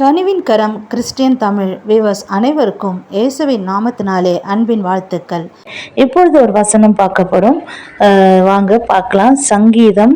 கனிவின் கரம் கிறிஸ்டியன் தமிழ் விவஸ் அனைவருக்கும் இயேசுவின் நாமத்தினாலே அன்பின் வாழ்த்துக்கள். இப்பொழுது ஒரு வசனம் பார்க்கப்படும் வாங்க பார்க்கலாம். சங்கீதம்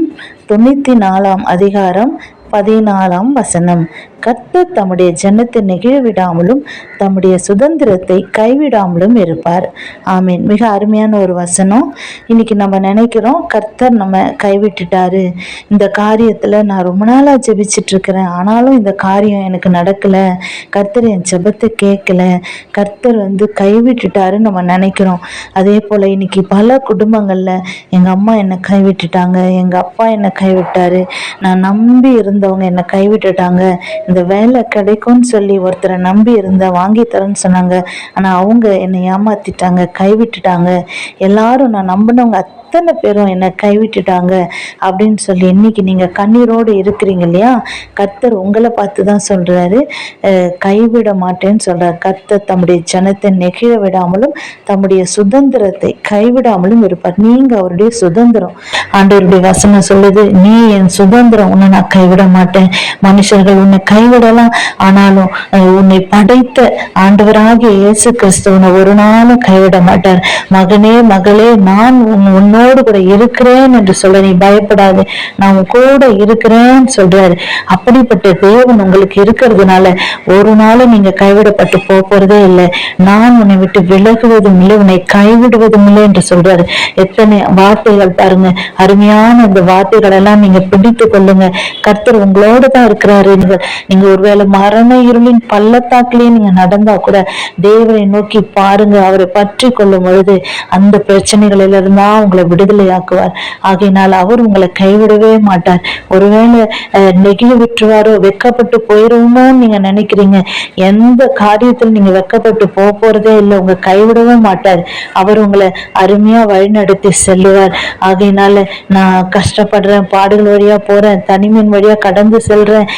தொண்ணூற்றி நாலாம் அதிகாரம் பதினாலாம் வசனம். கர்த்தர் தம்முடைய ஜனத்தை நெகிழ்விடாமலும் தம்முடைய சுதந்திரத்தை கைவிடாமலும் இருப்பார். ஆமீன். மிக அருமையான ஒரு வசனம். இன்னைக்கு நம்ம நினைக்கிறோம் கர்த்தர் நம்ம கைவிட்டுட்டாரு. இந்த காரியத்தில் நான் ரொம்ப நாளாக ஜெபிச்சுட்டு இருக்கிறேன் ஆனாலும் இந்த காரியம் எனக்கு நடக்கலை. கர்த்தர் என் ஜெபத்தை கேட்கல. கர்த்தர் வந்து கைவிட்டுட்டாருன்னு நம்ம நினைக்கிறோம். அதே போல் இன்னைக்கு பல குடும்பங்களில் எங்கள் அம்மா என்னை கைவிட்டுட்டாங்க. எங்கள் அப்பா என்னை கைவிட்டாரு. நான் நம்பி இருந்தவங்க என்னை கைவிட்டுட்டாங்க. இந்த வேலை கிடைக்கும்னு சொல்லி ஒருத்தரை நம்பி இருந்தேன் வாங்கி தரேன்னு சொன்னாங்க. ஆனால் அவங்க என்னை ஏமாத்திட்டாங்க கைவிட்டுட்டாங்க. எல்லாரும் நான் நம்பினவங்க அத்தனை பேரும் என்னை கைவிட்டுட்டாங்க அப்படின்னு சொல்லி இன்னைக்கு நீங்கள் கண்ணீரோடு இருக்கிறீங்க இல்லையா? கர்த்தர் உங்களை பார்த்து தான் சொல்கிறாரு கைவிட மாட்டேன்னு சொல்கிறார் கர்த்தர் தம்முடைய ஜனத்தை நெகிழ விடாமலும் தம்முடைய சுதந்திரத்தை கைவிடாமலும் இருப்பார். நீங்கள் அவருடைய சுதந்திரம். ஆண்டவருடைய வசனம் சொல்லுது நீ என் சுதந்திரம் உன்னை நான் கைவிட மாட்டேன். மனுஷர்கள் உன்னை கை கைவிடலாம் ஆனாலும் உன்னை படைத்த ஆண்டவராகிய இயேசு கிறிஸ்துவனை ஒரு நாளும் கைவிட மாட்டார். மகனே மகளே நான் உன் உன்னோடு கூட இருக்கிறேன் என்று சொல்ல நீ பயப்படாது. நான் கூட இருக்கிறேன்னு சொல்றாரு. அப்படிப்பட்ட தேவன் உங்களுக்கு இருக்கிறதுனால ஒரு நாளும் நீங்க கைவிடப்பட்டு போறதே இல்லை. நான் உன்னை விட்டு விலகுவதும் இல்லை உன்னை கைவிடுவதும் இல்லை என்று சொல்றாரு. எத்தனை வார்த்தைகள் பாருங்க. அருமையான இந்த வார்த்தைகள் எல்லாம் நீங்க பிடித்து கொள்ளுங்க. கர்த்தர் உங்களோட தான் இருக்கிறாரு. நீங்க ஒருவேளை மரண இருளின் பள்ளத்தாக்கிலேயே நீங்க நடந்தா கூட தேவரை நோக்கி பாருங்க. அவரை பற்றி கொள்ளும் பொழுது அந்த பிரச்சனைகளில் இருந்தா உங்களை விடுதலையாக்குவார். ஆகையினால் அவர் உங்களை கைவிடவே மாட்டார். ஒருவேளை நெகிழ விட்டுருவாரோ வெக்கப்பட்டு போயிருவோமோன்னு நீங்க நினைக்கிறீங்க. எந்த காரியத்தில் நீங்க வெக்கப்பட்டு போக போறதே இல்லை. உங்க கைவிடவே மாட்டார். அவர் உங்களை அருமையா வழிநடத்தி செல்லுவார். ஆகையினால நான் கஷ்டப்படுறேன் பாடுகள் வழியா போறேன் தனிமையின் வழியா கடந்து செல்றேன்.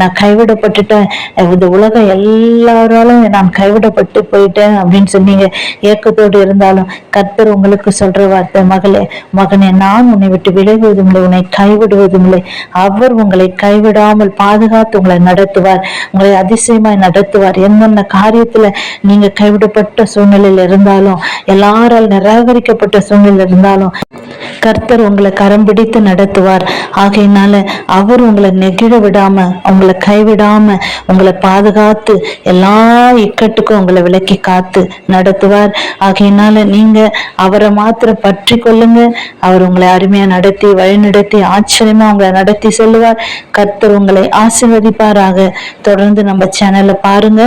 நான் கைவிடப்பட்டுட்டேன். இந்த உலகம் எல்லாராலும் நான் கைவிடப்பட்டு போயிட்டேன் அப்படின்னு சொன்னீங்க ஏக்கத்தோடு இருந்தாலும் கர்த்தர் உங்களுக்கு சொல்ற வார்த்தை மகளே மகனே நான் உன்னை விட்டு விலகுவதும் இல்லை உன்னை கைவிடுவதும் இல்லை. அவர் உங்களை கைவிடாமல் பாதுகாத்து உங்களை நடத்துவார் உங்களை அதிசயமாய் நடத்துவார். என்னென்ன காரியத்துல நீங்க கைவிடப்பட்ட சூழ்நிலையில் இருந்தாலும் எல்லாரால் நிராகரிக்கப்பட்ட சூழ்நிலை இருந்தாலும் கர்த்தர் உங்களை கரம் பிடித்து நடத்துவார். ஆகையினால அவர் உங்களை நெகிழ விடாம உங்களை கைவிடாம உங்களை பாதுகாத்து எல்லா இக்கட்டுக்கும் உங்களை விலக்கி காத்து நடத்துவார். ஆகையினால நீங்க அவரை மாத்திர பற்றி கொள்ளுங்க. அவர் உங்களை அருமையா நடத்தி வழிநடத்தி ஆச்சரியமா உங்களை நடத்தி செல்லுவார். கர்த்தர் உங்களை ஆசிர்வதிப்பாராக. தொடர்ந்து நம்ம சேனல்ல பாருங்க.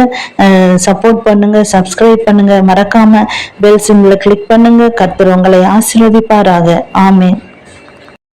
சப்போர்ட் பண்ணுங்க சப்ஸ்கிரைப் பண்ணுங்க. மறக்காம பெல் சிம்பிளை கிளிக் பண்ணுங்க. கர்த்தர் உங்களை ஆசிர்வதிப்பாராக. ஆமேன்.